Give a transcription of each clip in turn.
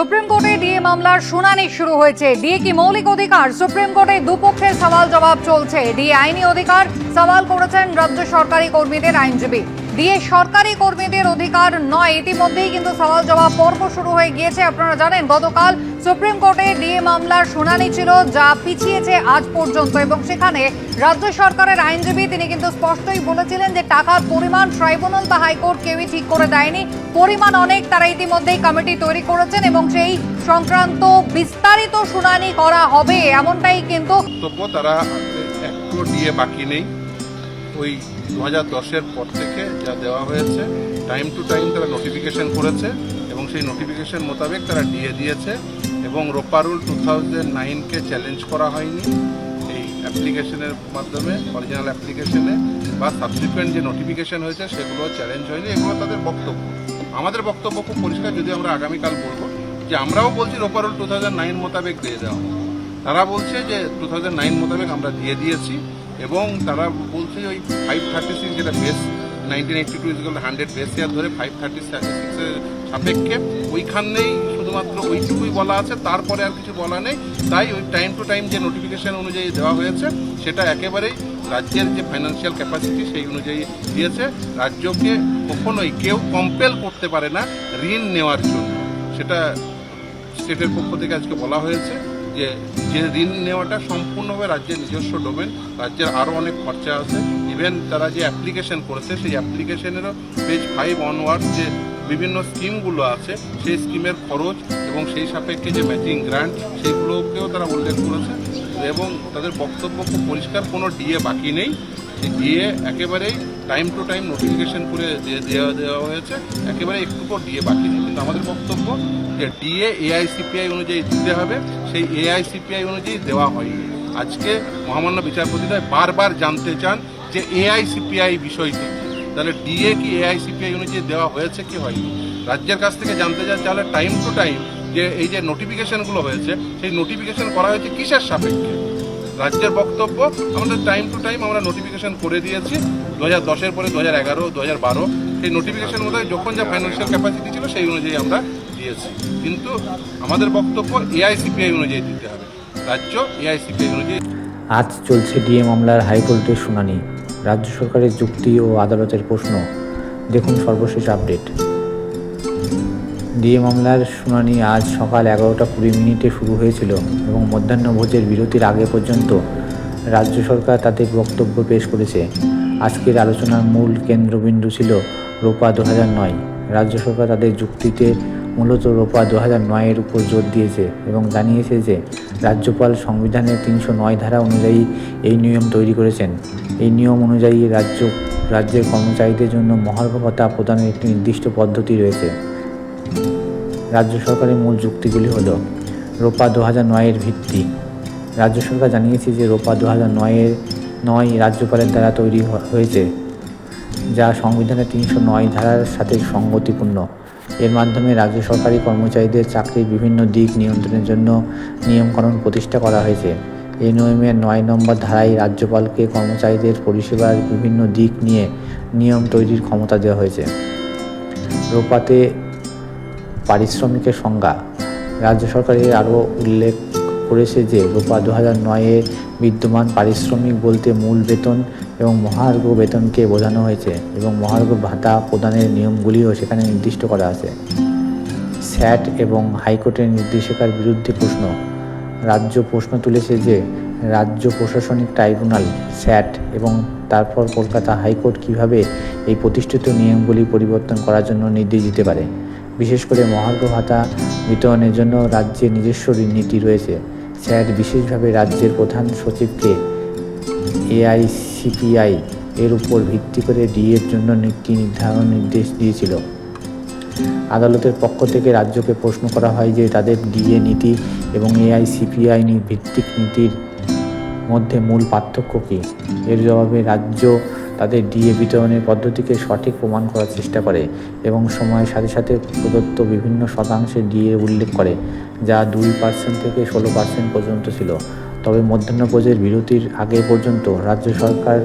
Supreme কোর্টে DA মামলার শুনানি শুরু হয়েছে। ডিএ কি মৌলিক অধিকার? সুপ্রিম কোর্টে দুপক্ষের সওয়াল জবাব চলছে। ডিএ আইনি অধিকার সওয়াল করেছেন রাজ্য সরকারি কর্মীদের আইনজীবী। ডিএ সরকারি কর্মীদের অধিকার নয়। ইতিমধ্যেই কিন্তু সওয়াল জবাব পর্ব শুরু হয়ে গিয়েছে। আপনারা জানেন, গতকাল সুপ্রিম কোর্টে ডিএ মামলার শুনানি ছিল, যা পিছিয়েছে আজ পর্যন্ত এবং সেখানে রাজ্য সরকারের আইনজীবী তিনি কিন্তু স্পষ্টই বলেছিলেন যে টাকার পরিমাণ ট্রাইব্যুনাল বা হাইকোর্ট কেউই ঠিক করে দেয়নি। পরিমাণ অনেক তারা ইতিমধ্যেই কমিটি তৈরি করেছেন এবং সেই সংক্রান্ত বিস্তারিত শুনানি করা হবে, এমনটাই কিন্তু তারা দিয়ে বাকি নেই। ওই দু হাজার দশের পর থেকে যা দেওয়া হয়েছে টাইম টু টাইম তারা নোটিফিকেশন করেছে এবং সেই নোটিফিকেশন মোতাবেক তারা দিয়ে দিয়েছে এবং রোপারুল টু থাউজেন্ড নাইনকে চ্যালেঞ্জ করা হয়নি। এই অ্যাপ্লিকেশনের মাধ্যমে অরিজিনাল অ্যাপ্লিকেশনে বা সাবসিকুয়েন্ট যে নোটিফিকেশন হয়েছে সেগুলো চ্যালেঞ্জ হয়নি এগুলো তাদের বক্তব্য। আমাদের বক্তব্য খুব পরিষ্কার, যদি আমরা আগামীকাল বলব যে আমরাও বলছি রোপারুল টু থাউজেন্ড নাইন মোতাবেক দিয়ে দেওয়া। তারা বলছে যে টু থাউজেন্ড নাইন মোতাবেক আমরা দিয়ে দিয়েছি। এবং তারা বলছে ওই ফাইভ থার্টি সিক্স যেটা বেস নাইনটিন এইটটি টু ইজিক্যাল হান্ড্রেড বেস ইয়ার ধরে ফাইভ থার্টি সিক্সের সাপেক্ষে ওইখানেই শুধুমাত্র ওইটুকুই বলা আছে, তারপরে আর কিছু বলা নেই। তাই ওই টাইম টু টাইম যে নোটিফিকেশন অনুযায়ী দেওয়া হয়েছে, সেটা একেবারেই রাজ্যের যে ফাইন্যান্সিয়াল ক্যাপাসিটি সেই অনুযায়ী দিয়েছে। রাজ্যকে কখনোই কেউ কম্পেল করতে পারে না ঋণ নেওয়ার জন্য। সেটা স্টেটের পক্ষ থেকে আজকে বলা হয়েছে। যে যে ঋণ নেওয়াটা সম্পূর্ণভাবে রাজ্যের নিজস্ব ডোমেন রাজ্যের আরও অনেক খরচা আছে। ইভেন তারা যে অ্যাপ্লিকেশন করেছে, সেই অ্যাপ্লিকেশনেরও পেজ ফাইভ অনওয়ার্ড যে বিভিন্ন স্কিমগুলো আছে, সেই স্কিমের খরচ এবং সেই সাপেক্ষে যে ম্যাচিং গ্রান্ট সেইগুলোকেও তারা উল্লেখ করেছে এবং তাদের বক্তব্য খুব পরিষ্কার, কোনো ডিএ বাকি নেই। ডিএ একেবারেই টাইম টু টাইম নোটিফিকেশন করে দেওয়া দেওয়া হয়েছে। একেবারে একটুকু ডিএ বাকি নেই। কিন্তু আমাদের বক্তব্য যে ডিএ এআইসিপিআই অনুযায়ী দিতে হবে। সেই এআইসিপিআই অনুযায়ী দেওয়া হয়নি। আজকে মহামান্য বিচারপতিরা বারবার জানতে চান যে এআইসিপিআই বিষয়টি? তাহলে ডিএ কি এআইসিপিআই অনুযায়ী দেওয়া হয়েছে কি হয়নি? রাজ্যের কাছ থেকে জানতে চান, তাহলে টাইম টু টাইম যে এই যে নোটিফিকেশনগুলো হয়েছে, সেই নোটিফিকেশন করা হয়েছে কিসের সাপেক্ষে? রাজ্যের বক্তব্য, আমাদের টাইম টু টাইম আমরা নোটিফিকেশন করে দিয়েছি দু হাজার দশের পরে দু হাজার এগারো দু হাজার বারো। সেই নোটিফিকেশন মধ্যে যখন যা ফাইন্যান্সিয়াল ক্যাপাসিটি ছিল সেই অনুযায়ী আমরা দিয়েছি। কিন্তু আমাদের বক্তব্য এআইসিপিআই অনুযায়ী দিতে হবে। রাজ্য এআইসিপিআই অনুযায়ী আজ চলছে ডিএ মামলার হাইকোর্টের শুনানি। রাজ্য সরকারের যুক্তি ও আদালতের প্রশ্ন। দেখুন সর্বশেষ আপডেট ডিএ মামলার শুনানি আজ সকাল এগারোটা কুড়ি মিনিটে শুরু হয়েছিল এবং মধ্যাহ্নভোজের বিরতির আগে পর্যন্ত রাজ্য সরকার তাদের বক্তব্য পেশ করেছে। আজকের আলোচনার মূল কেন্দ্রবিন্দু ছিল রোপা দু নয়। রাজ্য সরকার তাদের যুক্তিতে মূলত রোপা দু হাজার নয়ের উপর জোর দিয়েছে এবং জানিয়েছে যে, রাজ্যপাল সংবিধানের তিনশো নয় ধারা অনুযায়ী এই নিয়ম তৈরি করেছেন। এই নিয়ম অনুযায়ী রাজ্য, রাজ্যের কর্মচারীদের জন্য মহার্ঘ ভাতা প্রদানের একটি নির্দিষ্ট পদ্ধতি রয়েছে। রাজ্য সরকারের মূল যুক্তিগুলি হল রোপা দু হাজার নয়ের ভিত্তি। রাজ্য সরকার জানিয়েছে যে রোপা দু হাজার নয়ের নয় রাজ্যপালের দ্বারা তৈরি হয়েছে, যা সংবিধানের তিনশো নয় ধারার সাথে সঙ্গতিপূর্ণ। এর মাধ্যমে রাজ্য সরকারি কর্মচারীদের চাকরির বিভিন্ন দিক নিয়ন্ত্রণের জন্য নিয়মকানুন প্রতিষ্ঠা করা হয়েছে। এই নিয়মের নয় নম্বর ধারায় রাজ্যপালকে কর্মচারীদের পরিষেবার বিভিন্ন দিক নিয়ে নিয়ম তৈরির ক্ষমতা দেওয়া হয়েছে। রোপাতে পারিশ্রমিকের সংজ্ঞা। রাজ্য সরকারের আরও উল্লেখ করেছে যে, রূপা দু হাজার নয়ে বিদ্যমান পারিশ্রমিক বলতে মূল বেতন এবং মহার্ঘ বেতনকে বোঝানো হয়েছে এবং মহার্ঘ ভাতা প্রদানের নিয়মগুলিও সেখানে নির্দিষ্ট করা আছে। স্যাট এবং হাইকোর্টের নির্দেশিকার বিরুদ্ধে প্রশ্ন। রাজ্য প্রশ্ন তুলেছে যে, রাজ্য প্রশাসনিক ট্রাইব্যুনাল, স্যাট এবং তারপর কলকাতা হাইকোর্ট কীভাবে এই প্রতিষ্ঠিত নিয়মগুলি পরিবর্তন করার জন্য নির্দেশ দিতে পারে? বিশেষ করে মহার্ঘ ভাতা বিতরণের জন্য রাজ্যের নিজস্ব ঋণ নীতি রয়েছে। স্যার, বিশেষভাবে রাজ্যের প্রধান সচিবকে এআইসিপিআই এর উপর ভিত্তি করে ডিএর জন্য নীতি নির্ধারণ নির্দেশ দিয়েছিল। আদালতের পক্ষ থেকে রাজ্যকে প্রশ্ন করা হয় যে তাদের ডিএ নীতি এবং এআইসিপিআই ভিত্তিক নীতির মধ্যে মূল পার্থক্য কী? এর জবাবে রাজ্য তাদের ডিএ বিতরণের পদ্ধতিকে সঠিক প্রমাণ করার চেষ্টা করে এবং সময়ের সাথে সাথে প্রদত্ত বিভিন্ন শতাংশে ডিএ উল্লেখ করে, যা দুই পার্সেন্ট থেকে ষোলো পার্সেন্ট পর্যন্ত ছিল। তবে মধ্যাহ্নভোজের বিরতির আগে পর্যন্ত রাজ্য সরকার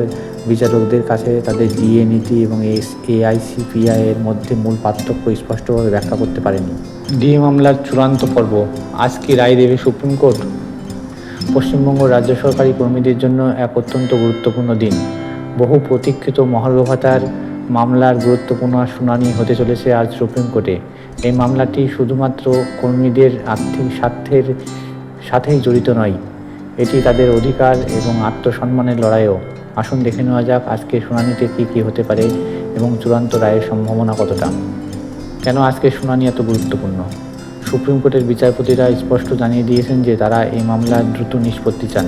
বিচারকদের কাছে তাদের ডিএ নীতি এবং এআইসিপিআই এর মধ্যে মূল পার্থক্য স্পষ্টভাবে ব্যাখ্যা করতে পারেনি। ডিএ মামলার চূড়ান্ত পর্ব আজকে রায় দেবে সুপ্রিম কোর্ট? পশ্চিমবঙ্গ রাজ্য সরকারি কর্মীদের জন্য এক অত্যন্ত গুরুত্বপূর্ণ দিন। বহু প্রতীক্ষিত মহার্ঘ ভাতার মামলার গুরুত্বপূর্ণ শুনানি হতে চলেছে আজ সুপ্রিম কোর্টে। এই মামলাটি শুধুমাত্র কর্মীদের আর্থিক স্বার্থের সাথেই জড়িত নয়, এটি তাদের অধিকার এবং আত্মসম্মানের লড়াইও। আসুন দেখে নেওয়া যাক আজকে শুনানিতে কী কী হতে পারে এবং চূড়ান্ত রায়ের সম্ভাবনা কতটা। কেন আজকের শুনানি এত গুরুত্বপূর্ণ? সুপ্রিম কোর্টের বিচারপতিরা স্পষ্ট জানিয়ে দিয়েছেন যে তারা এই মামলার দ্রুত নিষ্পত্তি চান।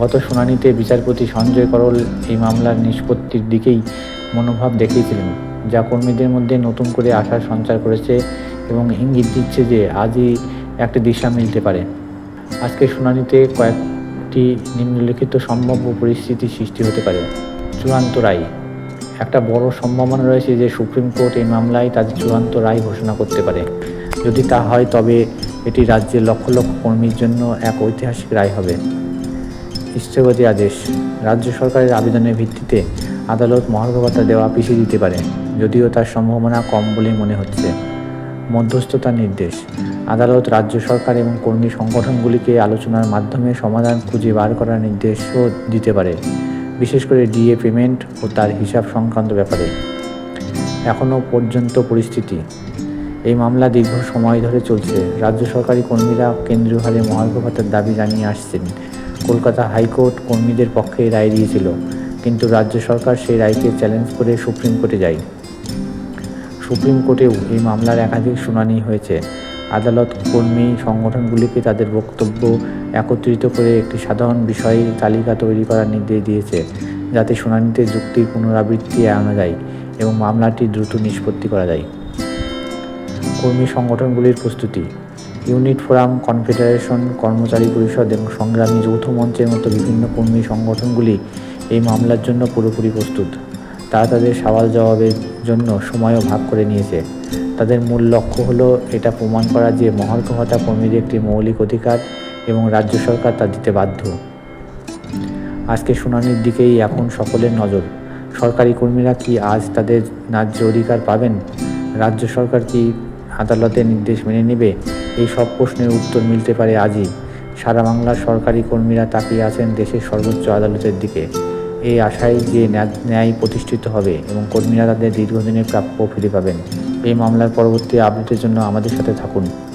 গত শুনানিতে বিচারপতি সঞ্জয় করল এই মামলার নিষ্পত্তির দিকেই মনোভাব দেখিয়েছিলেন, যা কর্মীদের মধ্যে নতুন করে আশার সঞ্চার করেছে এবং ইঙ্গিত দিচ্ছে যে আজই একটি দিশা মিলতে পারে। আজকের শুনানিতে কয়েকটি নিম্নলিখিত সম্ভাব্য পরিস্থিতি সৃষ্টি হতে পারে। চূড়ান্ত রায়। একটা বড় সম্ভাবনা রয়েছে যে সুপ্রিম কোর্ট এই মামলায় তাদের চূড়ান্ত রায় ঘোষণা করতে পারে। যদি তা হয়, তবে এটি রাজ্যের লক্ষ লক্ষ কর্মীর জন্য এক ঐতিহাসিক রায় হবে। স্থগতি আদেশ। রাজ্য সরকারের আবেদনের ভিত্তিতে আদালত মহার্ঘ ভাতা দেওয়া পিছিয়ে দিতে পারে, যদিও তার সম্ভাবনা কম বলেই মনে হচ্ছে। মধ্যস্থতার নির্দেশ। আদালত রাজ্য সরকার এবং কর্মী সংগঠনগুলিকে আলোচনার মাধ্যমে সমাধান খুঁজে বার করার নির্দেশও দিতে পারে, বিশেষ করে ডিএ পেমেন্ট ও তার হিসাব সংক্রান্ত ব্যাপারে। এখনও পর্যন্ত পরিস্থিতি। এই মামলা দীর্ঘ সময় ধরে চলছে। রাজ্য সরকারি কর্মীরা কেন্দ্রীয় হারে মহার্ঘ ভাতার দাবি জানিয়ে আসছেন। কলকাতা হাইকোর্ট কর্মীদের পক্ষে রায় দিয়েছিল, কিন্তু রাজ্য সরকার সেই রায়কে চ্যালেঞ্জ করে সুপ্রিম কোর্টে যায়। সুপ্রিম কোর্টেও এই মামলার একাধিক শুনানি হয়েছে। আদালত কর্মী সংগঠনগুলিকে তাদের বক্তব্য একত্রিত করে একটি সাধারণ বিষয় তালিকা তৈরি করার নির্দেশ দিয়েছে, যাতে শুনানিতে যুক্তির পুনরাবৃত্তি আনা যায় এবং মামলাটি দ্রুত নিষ্পত্তি করা যায়। কর্মী সংগঠনগুলির প্রস্তুতি ইউনিট ফোরাম, কনফেডারেশন, কর্মচারী পরিষদ এবং সংগ্রামী যৌথ মঞ্চের মতো বিভিন্ন কর্মী সংগঠনগুলি এই মামলার জন্য পুরোপুরি প্রস্তুত। তারা তাদের সওয়াল জবাবের জন্য সময়ও ভাগ করে নিয়েছে। তাদের মূল লক্ষ্য হলো এটা প্রমাণ করা যে মহার্ঘ কর্মীদের একটি মৌলিক অধিকার এবং রাজ্য সরকার তা দিতে বাধ্য। আজকে শুনানির দিকেই এখন সকলের নজর। সরকারি কর্মীরা কি আজ তাদের ন্যায্য অধিকার পাবেন? রাজ্য সরকার কি আদালতের নির্দেশ মেনে নেবে? এই সব প্রশ্নের উত্তর মিলতে পারে আজই। সারা বাংলার সরকারি কর্মীরা তাকিয়ে আছেন দেশের সর্বোচ্চ আদালতের দিকে। এই আশায় যে ন্যায়- প্রতিষ্ঠিত হবে এবং কর্মীরা তাদের দীর্ঘদিনের প্রাপ্য ফিরে পাবেন। এই মামলার পরবর্তী আপডেটের জন্য আমাদের সাথে থাকুন।